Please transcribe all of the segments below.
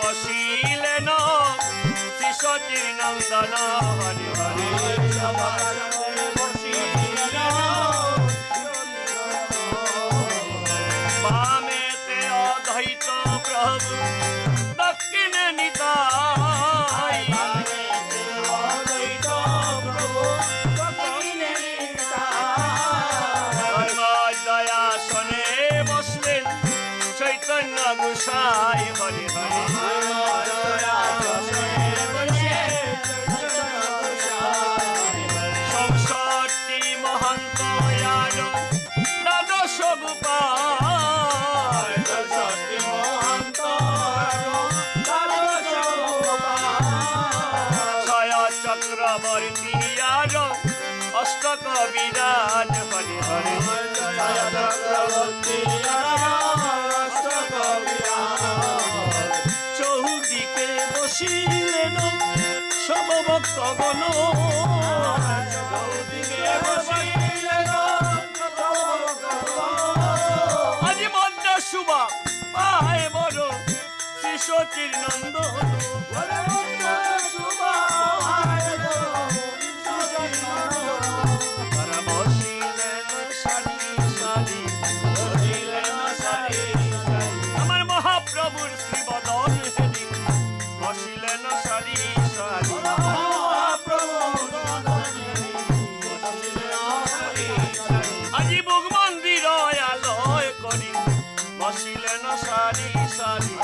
বসিলেন। শ্রী সতীর নন্দন হরি হরে বামেতে গোসাই হরে হরে মহন্ত দ্বাদশ গোপাল ছয় চক্রবর্তী আর অষ্টক বিরাট বসিলেন। সব ভক্তগণ আজি মন্দ শুভ পায় বড় শ্রী সতীর নন্দন। আজি বুক মন্দির আলয় করি। বসিলেন সারি সারি।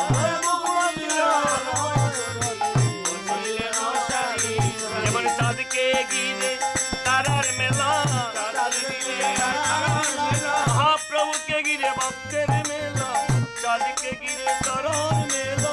যেমন চাঁদকে গিরে তারার মেলা। মহাপ্রভুকে গিরে ভক্তের মেলা। চাঁদকে গিরে তারার মেলা।